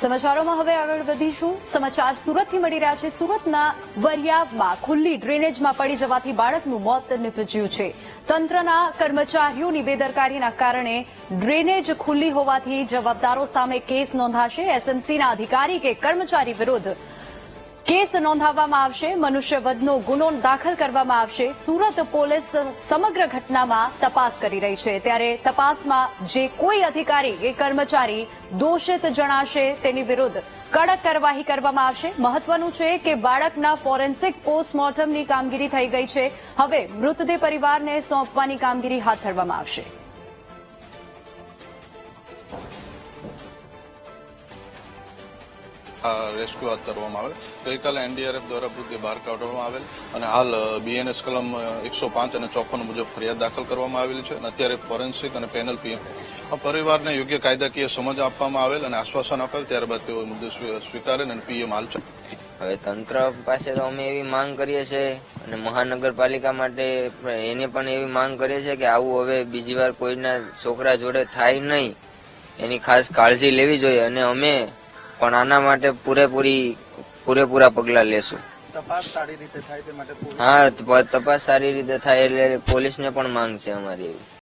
સમાચારોમાં હવે આગળ વધીશું. સમાચાર સુરતથી મળી રહ્યા છે. સુરતના વરિયામાં ખુલ્લી ડ્રેનેજમાં પડી જવાથી બાળકનું મોત નિપજ્યું છે. તંત્રના કર્મચારીઓની બેદરકારીના કારણે ડ્રેનેજ ખુલ્લી હોવાથી જવાબદારો સામે કેસ નોંધાશે. એસએમસીના અધિકારી કે કર્મચારી વિરુદ્ધ કેસ નોંધાવવામાં આવશે, મનુષ્યવધનો ગુનો દાખલ કરવામાં આવશે. સુરત પોલીસ સમગ્ર ઘટનામાં તપાસ કરી રહી છે. ત્યારે તપાસમાં જે કોઈ અધિકારી કે કર્મચારી દોષિત જણાશે, તેની વિરુદ્ધ કડક કાર્યવાહી કરવામાં આવશે. મહત્વનું છે કે બાળકના ફોરેન્સિક પોસ્ટમોર્ટમની કામગીરી થઈ ગઈ છે. હવે મૃતદેહ પરિવારને સોંપવાની કામગીરી હાથ ધરવામાં આવશે. રેસ્ક્યુ હાથ ધરવામાં આવેલ. ગઈકાલે એનડીઆરએફ દ્વારા મૃતદેહ બહાર કાઢવામાં આવેલ અને હાલ બીએનએસ કલમ એકસો પાંચ અને ચોપન મુજબ ફરિયાદ દાખલ કરવામાં આવેલી છે અને અત્યારે ફોરેન્સિક અને પેનલ પીએમ પરિવારને યોગ્ય કાયદાકીય સમજ આપવામાં આવેલ અને આશ્વાસન આપેલ ત્યારબાદ તેઓ સ્વી- સ્વીકારે અને પીએમ હાલ છે. હવે તંત્ર પાસે તો અમે એવી માંગ કરીએ છીએ અને મહાનગરપાલિકા માટે એને પણ એવી માંગ કરીએ છીએ કે આવું હવે બીજી વાર કોઈના છોકરા જોડે થાય નહીં. એની ખાસ કાળજી લેવી જોઈએ અને અમે પણ આના માટે પૂરેપૂરી પૂરેપૂરા પગલાં લેશું. તપાસ સારી રીતે થાય તે માટે પોલીસ હા તપાસ સારી રીતે થાય એટલે પોલીસને પણ માંગ છે અમારી એવી.